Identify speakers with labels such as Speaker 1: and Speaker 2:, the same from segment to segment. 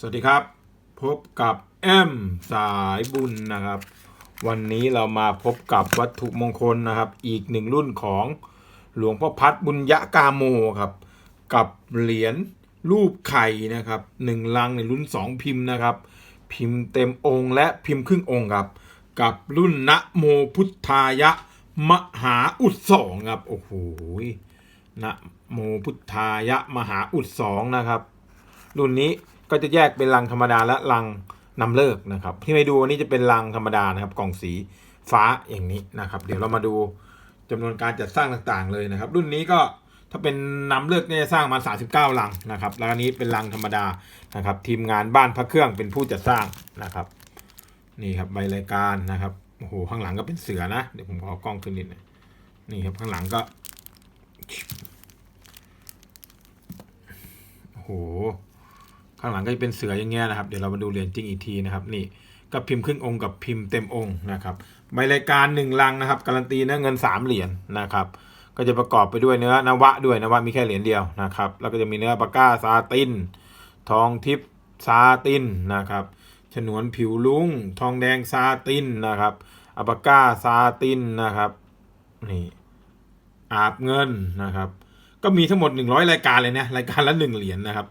Speaker 1: สวัสดีครับ พบกับแอมสายบุญนะครับ วันนี้เรามาพบกับวัตถุมงคลนะครับ อีกหนึ่งรุ่นของหลวงพ่อพัดบุญยะกาโมครับ กับเหรียญรูปไข่นะครับหนึ่งลังในรุ่นสองพิมพ์นะครับ พิมพ์เต็มองค์และพิมพ์ครึ่งองค์ครับ กับรุ่นนะโมพุทธายะมหาอุดสองครับโอ้โหนะโมพุทธายะมหาอุดสองนะครับ รุ่นนี้ ก็จะแยกเป็นลังธรรมดาและลังนำเลิกนะครับ ที่ไม่ดูอันนี้จะเป็นลังธรรมดานะครับ กล่องสีฟ้าอย่างนี้นะครับ เดี๋ยวเรามาดูจำนวนการจัดสร้างต่างๆเลยนะครับ รุ่นนี้ก็ถ้าเป็นนำเลิกเนี่ยสร้างมา 39 ลังนะครับ แล้วอันนี้เป็นลังธรรมดานะครับ ทีมงานบ้านพระเครื่องเป็นผู้จัดสร้างนะครับ นี่ครับใบรายการนะครับโอ้โหข้างหลังก็เป็นเสือนะเดี๋ยวผมขอกล้องขึ้นนิดนึงนี่ครับข้างหลังก็โอ้โห ข้างหลังก็จะเป็นเสืออย่างเงี้ยนะครับ เดี๋ยวเรามาดูเหรียญจริงอีกทีนะครับนี่ก็พิมพ์ครึ่งองค์กับพิมพ์เต็มองค์นะครับใบรายการหนึ่งลังนะครับ การันตีเนื้อเงินสามเหรียญนะครับ ก็จะประกอบไปด้วยเนื้อนวะด้วยนวะมีแค่เหรียญเดียวนะครับ แล้วก็จะมีเนื้อปากก้าซาติน ทองทิพย์ซาตินนะครับฉนวนผิวลุงทองแดงซาตินนะครับอัปาก้าซาตินนะครับนี่อาบเงินนะครับ ก็มีทั้งหมด 100 รายการเลยนะรายการละหนึ่งเหรียญนะครับ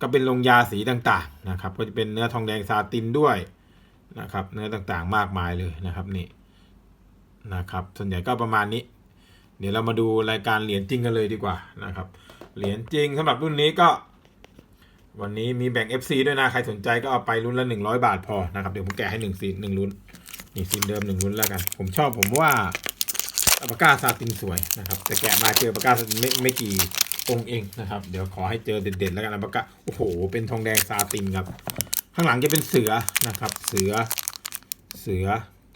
Speaker 1: ก็เป็นลงยาสีต่างๆนะครับ ก็จะเป็นเนื้อทองแดงซาตินด้วยนะครับ เนื้อต่างๆมากมายเลยนะครับนี่นะครับ ส่วนใหญ่ก็ประมาณนี้ เดี๋ยวเรามาดูรายการเหรียญจริงกันเลยดีกว่านะครับ เหรียญจริงสำหรับรุ่นนี้ก็ วันนี้มีแบ่ง FC ด้วยนะ ใครสนใจก็เอาไปรุ่นละ 100 บาทพอนะครับ เดี๋ยวผมแกะให้1ซีนหนึ่งรุ่นนี่ซีนเดิมหนึ่งรุ่นแล้วกัน ผมชอบผมว่าอัปากาซาตินสวยนะครับ แต่แกะมาเจออัปากาซาตินไม่ไม่กี่ องค์เองนะครับ เดี๋ยวขอให้เจอเด็ดๆแล้วกันอัปากาโอ้โห เป็นทองแดงซาตินครับ ข้างหลังจะเป็นเสือนะครับ เสือ เสือ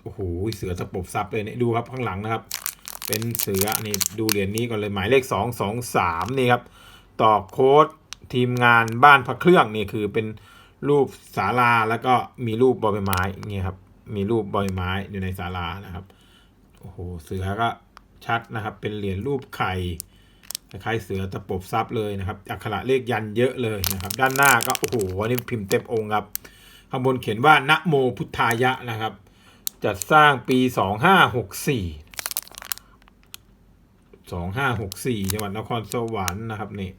Speaker 1: โอ้โห เสือตะปบซับเลยเนี่ย ดูครับข้างหลังนะครับ เป็นเสือ นี่ดูเหรียญนี้ก่อนเลยหมายเลขสองสองสามนี่ครับ ต่อโค้ดทีมงานบ้านพระเครื่องนี่คือเป็นรูปศาลาแล้วก็มีรูปบอใบไม้เงี้ยครับ มีรูปบอใบไม้อยู่ในศาลานะครับ โอ้โห เสือก็ชัดนะครับ เป็นเหรียญรูปไข่ คล้ายเสือตะปบซับเลยนะครับ อักขระเลขยันเยอะเลยนะครับ ด้านหน้าก็โอ้โหอันนี้พิมพ์เต็มองค์ครับ ข้างบนเขียนว่านะโมพุทธายะนะครับ จัดสร้างปี 2564 2564จังหวัดนครสวรรค์นะครับนี่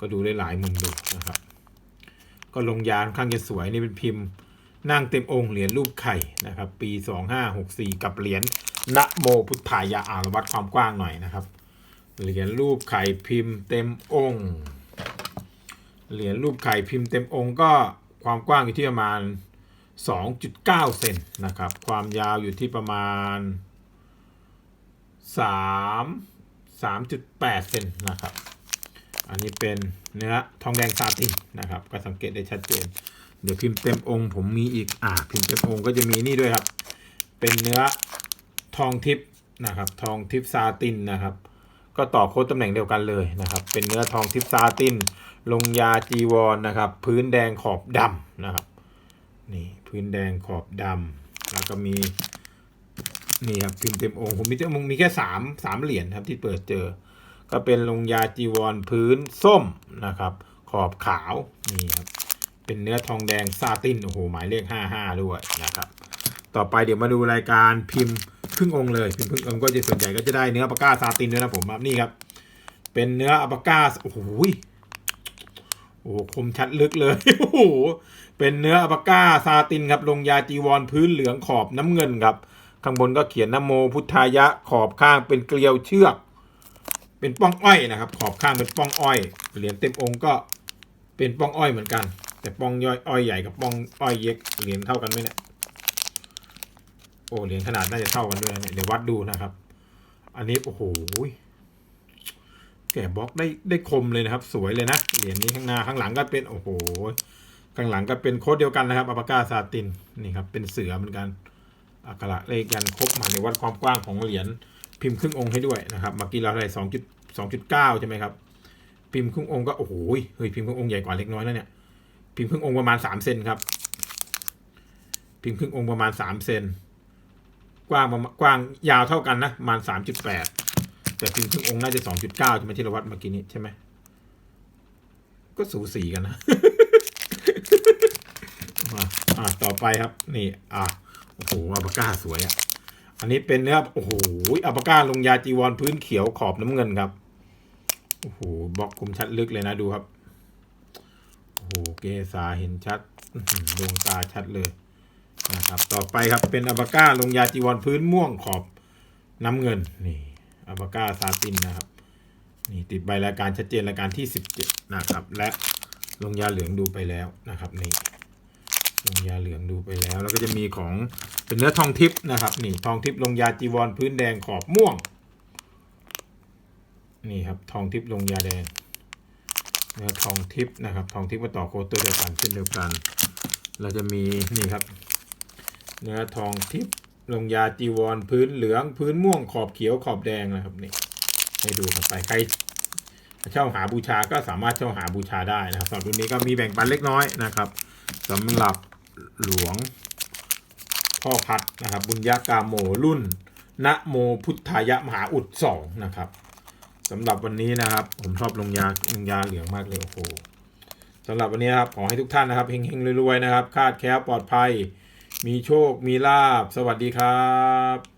Speaker 1: ก็ดูได้หลายมุมดูนะครับ ก็ลงยาค่อนข้างจะสวยนี่เป็นพิมพ์นั่งเต็มองค์เหรียญรูปไข่นะครับ ปี 2564 กับเหรียญนะโมพุทธายะอานวัดความกว้างหน่อยนะครับ เหรียญรูปไข่พิมพ์เต็มองค์เหรียญรูปไข่พิมพ์เต็มองค์ก็ความกว้างอยู่ที่ประมาณ 2.9 เซนนะครับ ความยาวอยู่ที่ประมาณ 3 3.8 เซนนะครับ อันนี้เป็นเนื้อทองแดงซาตินนะครับ ก็สังเกตได้ชัดเจน เดี๋ยวพิมพ์เต็มองค์ผมมีอีก อ่า พิมพ์เต็มองค์ก็จะมีนี่ด้วยครับ เป็นเนื้อทองทิพย์นะครับ ทองทิพย์ซาตินนะครับ ก็ต่อโค้ดตำแหน่งเดียวกันเลยนะครับ เป็นเนื้อทองทิพย์ซาติน ลงยาจีวรนะครับ พื้นแดงขอบดำนะครับ นี่พื้นแดงขอบดำแล้วก็มีนี่ครับพิมพ์เต็มองค์ผมมีเต็มองค์มีแค่สามสามเหรียญครับที่เปิดเจอ ก็เป็นลงยาจีวรพื้นส้มนะครับ ขอบขาวนี่ครับเป็นเนื้อทองแดงซาตินโอ้โหหมายเลขห้าห้าด้วยนะครับ ต่อไปเดี๋ยวมาดูรายการพิมพ์ ครึ่งองค์เลยพิมพ์ครึ่งองค์ก็จะส่วนใหญ่ก็จะได้เนื้อปากาซาตินด้วยนะผมนี่ครับ เป็นเนื้ออัปากาโอ้โหโอ้คมชัดลึกเลยโอ้โหเป็นเนื้ออัปากาซาตินครับลงยาจีวรพื้นเหลืองขอบน้ำเงินครับ ข้างบนก็เขียนนโมพุทธายะขอบข้างเป็นเกลียวเชือก เป็นป้องอ้อยนะครับ ขอบข้างเป็นป้องอ้อยเหรียญเต็มองค์ก็เป็นป้องอ้อยเหมือนกัน แต่ป้องย่อยอ้อยใหญ่กับป้องอ้อยเล็กเหรียญเท่ากันไหมเนี่ย อ้เหรียญขนาดน่าจะเท่ากันด้วยนะเนี่ยเดี๋ยววัดดูนะครับ อันนี้โอ้โหแกะบล็อกได้ได้คมเลยนะครับ สวยเลยนะเหรียญนี้ข้างหน้าข้างหลังก็เป็นโอ้โหข้างหลังก็เป็นโค้ดเดียวกันนะครับอัปากาซาตินนี่ครับเป็นเสือเหมือนกันอักระเลขยันครบมาในวัดความกว้างของเหรียญพิมพ์ครึ่งองค์ให้ด้วยนะครับเมื่อกี้เราได้สองจุดสองจุดเก้าใช่ไหมครับ พิมพ์ครึ่งองค์ก็โอ้โหเฮ้ยพิมพ์ครึ่งองค์ใหญ่กว่าเล็กน้อยนะเนี่ยพิมพ์ครึ่งองค์ประมาณสามเซนครับ พิมพ์ครึ่งองค์ประมาณสามเซน กว้างประมาณกว้างยาวเท่ากันนะประมาณสามจุดแปดแต่พิมพ์ครึ่งองค์น่าจะสองจุดเก้าใช่ไหมที่เราวัดเมื่อกี้นี้ใช่ไหมก็สูสีกันนะอะอะต่อไปครับ นี่ อะโอ้โหอัลปาก้าสวยอะอันนี้เป็นเนื้อโอ้โหอัลปาก้าลงยาจีวรพื้นเขียวขอบน้ำเงินครับโอ้โหบล็อกคมชัดลึกเลยนะดูครับโอ้โหเกษาเห็นชัดดวงตาชัดเลย นะครับ ต่อไปครับเป็นอัลปาก้าลงยาจีวรพื้นม่วงขอบน้ำเงินนี่อัลปาก้าซาตินนะครับนี่ติดใบรายการชัดเจนรายการที่ 17 นะครับ และลงยาเหลืองดูไปแล้วนะครับนี่ลงยาเหลืองดูไปแล้ว แล้วก็จะมีของเป็นเนื้อทองทิพย์นะครับ นี่ทองทิพย์ลงยาจีวรพื้นแดงขอบม่วง นี่ครับทองทิพย์ลงยาแดงเนื้อทองทิพย์นะครับ ทองทิพย์มาต่อโคตอร์เดียวกันเช่นเดียวกัน เราจะมีนี่ครับ นื้อทองทิพย์ลงยาจีวรพื้นเหลืองพื้นม่วงขอบเขียวขอบแดงนะครับนี่ให้ดูกันไปใครเช่าหาบูชาก็สามารถเช่าหาบูชาได้นะครับสำหรับรุ่นนี้ก็มีแบ่งปันเล็กน้อยนะครับสำหรับหลวงพ่อพัดนะครับ บุญญากาโมรุ่นนะโมพุทธายะมหาอุดสองนะครับสำหรับวันนี้นะครับ ผมชอบลงยาลงยาเหลืองมากเลยโอ้โหสำหรับวันนี้นะครับขอให้ทุกท่านนะครับเฮงๆรวยๆนะครับ คาดแคล้วปลอดภัย มีโชค มีลาบ สวัสดีครับ